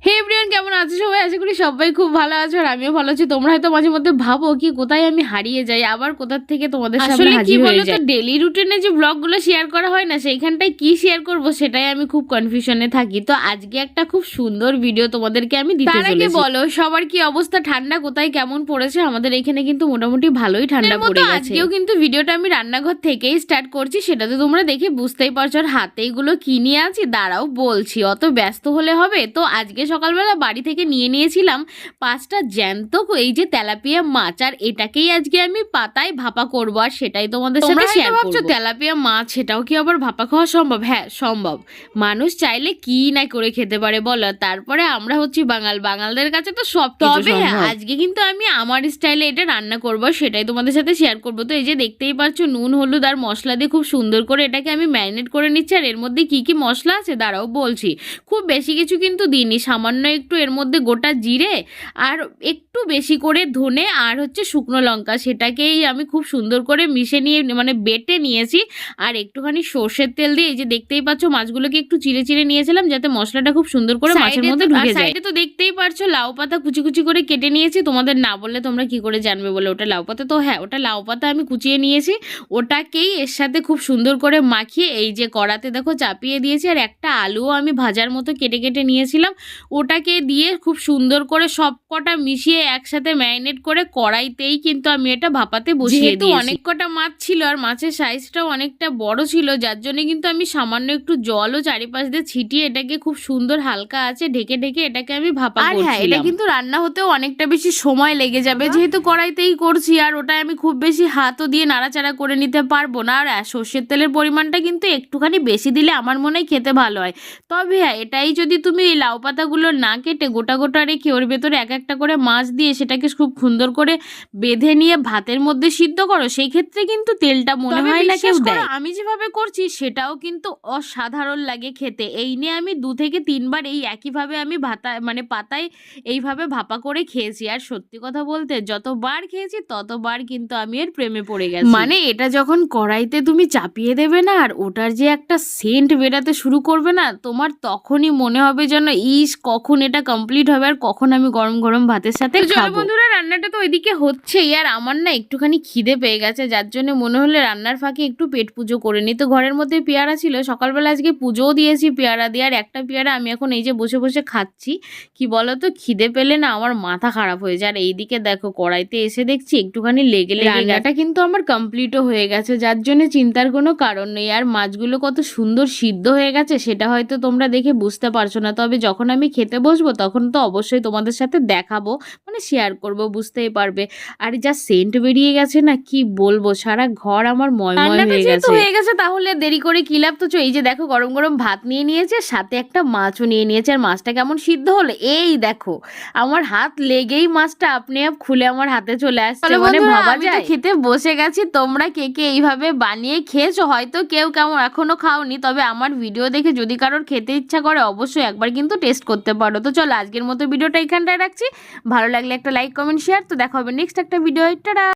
Hebrew. কেমন আছো? সবাই আশা করি সবাই খুব ভালো আছো আর আমিও ভালো আছি। তোমরা হয়তো মাঝে মধ্যে ভাবো কি কোথায় আমি হারিয়ে যাই? আবার কোথার থেকে তোমাদের সামনে হাজির হয়ে যাই? ডেলি রুটিনে যে ব্লগগুলো শেয়ার করা হয় না সেইখানটায় কি শেয়ার করব সেটাই আমি খুব কনফিউশনে থাকি। তো আজকে একটা খুব সুন্দর ভিডিও তোমাদেরকে আমি দিতে তার আগে বলো সবার কি অবস্থা? ঠান্ডা কোথায়? কেমন পড়েছে? আমাদের এখানে কিন্তু মোটামুটি ভালোই ঠান্ডা পড়ে গেছে। আজকেও কিন্তু ভিডিওটা আমি রান্নাঘর থেকেই স্টার্ট করছি সেটা তো তোমরা দেখে বুঝতেই পারছ আর হাতে এগুলো কি নিয়ে আছি? দাঁড়াও বলছি অত ব্যস্ত হলে হবে? তো আজকে সকালবেলা বাড়ি থেকে নিয়ে নিয়েছিলাম পাঁচটা জ্যান্ত এই যে তেলাপিয়া মাছ আর এটাকেই আজকে আমি পাতায় ভাপা করব আর সেটাই তোমাদের সাথে শেয়ার তেলাপিয়া মাছ সেটাও কি আবার ভাপা খাওয়া সম্ভব? হ্যাঁ সম্ভব। মানুষ চাইলে কি না করে খেতে পারে বলো? তারপরে আমরা হচ্ছি বাঙাল। বাঙালদের কাছে তো সব তবে হ্যাঁ, আজকে কিন্তু আমি আমার স্টাইলে এটা রান্না করব সেটাই তোমাদের সাথে শেয়ার করব। তো এই যে দেখতেই পাচ্ছ নুন হলুদ আর মশলা দিয়ে খুব সুন্দর করে এটাকে আমি ম্যারিনেট করে নিচ্ছি আর এর মধ্যে কি কি মশলা আছে? দাঁড়াও বলছি। খুব বেশি কিছু কিন্তু দিইনি সামান্য একটু এর মধ্যে গোটা জিরে আর একটু বেশি করে ধনে আর হচ্ছে শুকনো লঙ্কা। সেটাকেই আমি খুব সুন্দর করে মিশে নিয়ে মানে বেটে নিয়েছি। আর একটুখানি সর্ষের তেল দিয়ে এই যে দেখতেই পাচ্ছ মাছগুলোকে একটু চিড়ে চিড়ে নিয়েছিলাম যাতে মশলাটা খুব সুন্দর করে মাছের মধ্যে ঢুকে যায়। তো দেখতেই পারছ লাউ পাতা কুচি কুচি করে কেটে নিয়েছি। তোমাদের না বললে তোমরা কি করে জানবে বলে? ওটা লাউ পাতা তো হ্যাঁ ওটা লাউ পাতা আমি কুচিয়ে নিয়েছি। ওটাকেই এর সাথে খুব সুন্দর করে মাখিয়ে এই যে কড়াতে দেখো চাপিয়ে দিয়েছি। আর একটা আলুও আমি ভাজার মতো কেটে কেটে নিয়েছিলাম। ওটাকে দিয়ে খুব সুন্দর করে সব কটা মিশিয়ে একসাথে ম্যারিনেট করে কড়াইতেই কিন্তু আমি এটা ভাপাতে বসিয়ে অনেক অনেক কটা মাছ ছিল আর মাছের সাইজটাও অনেকটা বড় ছিল যার জন্য কিন্তু আমি সামান্য একটু জলও চারিপাশ দিয়ে ছিটিয়ে এটাকে খুব সুন্দর হালকা আছে ঢেকে ঢেকে এটাকে আমি ভাপা আর হ্যাঁ, এটা কিন্তু রান্না হতেও অনেকটা বেশি সময় লেগে যাবে। যেহেতু কড়াইতেই করছি আর ওটা আমি খুব বেশি হাতও দিয়ে নাড়াচাড়া করে নিতে পারব না। আর হ্যাঁ, সর্ষের তেলের পরিমাণটা কিন্তু একটুখানি বেশি দিলে আমার মনে হয় খেতে ভালো হয়। তবে হ্যাঁ এটাই যদি তুমি এই লাউ পাতাগুলো না কেটে গোটা গোটা রেখে ওর ভেতরে এক একটা করে মাছ দিয়ে সেটাকে খুব সুন্দর করে বেঁধে নিয়ে ভাতের মধ্যে সিদ্ধ করো সেই ক্ষেত্রে কিন্তু তেলটা মনে হয় না কেউ দেয়। আমি যেভাবে করছি সেটাও কিন্তু অসাধারণ লাগে খেতে। এই নিয়ে আমি দু থেকে তিনবার এই একইভাবে আমি ভাতা মানে পাতায় এইভাবে ভাপা করে খেয়েছি। আর সত্যি কথা বলতে যতবার খেয়েছি ততবার কিন্তু আমি এর প্রেমে পড়ে গেছি। মানে এটা যখন কড়াইতে তুমি চাপিয়ে দেবে না আর ওটার যে একটা সেন্ট বেরাতে শুরু করবে না তোমার তখনই মনে হবে যেন ইস কখন এটা কমপ্লিট হবে আর কখন আমি গরম গরম ভাতের সাথে খাব। বন্ধুরা রান্নাটা তো ওইদিকে হচ্ছেই আর আমার না একটুখানি খিদে পেয়ে গেছে যার জন্য মনে হলে রান্নার ফাঁকে একটু পেট পুজো করে নিই। তো ঘরের মধ্যে পেয়ারা ছিল সকালবেলা আজকে পুজোও দিয়েছি পেয়ারা দিয়ে আর একটা পেয়ারা আমি এখন এই যে বসে বসে খাচ্ছি কি বলো তো খিদে পেলে না আমার মাথা খারাপ হয়ে যায়। আর এইদিকে দেখো কড়াইতে এসে দেখছি একটুখানি লেগে লেগে রান্নাটা কিন্তু আমার কমপ্লিটও হয়ে গেছে যার জন্য চিন্তার কোনো কারণ নেই। আর মাছগুলো কত সুন্দর সিদ্ধ হয়ে গেছে সেটা হয়তো তোমরা দেখে বুঝতে পারছ না। তবে যখন আমি খেতে বসবো তখন তো অবশ্যই তোমাদের সাথে দেখাবো মানে শেয়ার করব বুঝতেই পারবে। আর যা সেন্ট বেরিয়ে গেছে না কি বলব? সারা ঘর আমার ময়ময় হয়ে গেছে। হয়ে গেছে তাহলে দেরি করে কি লাভ? তো এই যে দেখো গরম গরম ভাত নিয়ে নিয়েছে সাথে একটা মাছও নিয়ে নিয়েছে আর মাছটা কেমন সিদ্ধ হলো? এই দেখো আমার হাত লেগেই মাছটা আপনি আপ খুলে আমার হাতে চলে আসছে মানে ভাবা যায়। খেতে বসে গেছি তোমরা কে কে এইভাবে বানিয়ে খেয়েছো? হয়তো কেউ কেমন এখনও খাওনি তবে আমার ভিডিও দেখে যদি কারোর খেতে ইচ্ছা করে অবশ্যই একবার কিন্তু টেস্ট করতে পারো। তো চলো, আজকের মতো ভিডিওটা এখানটায় রাখছি। ভালো লাগলে একটা লাইক কমেন্ট শেয়ার তো দেখা হবে নেক্সট একটা ভিডিও টাটা!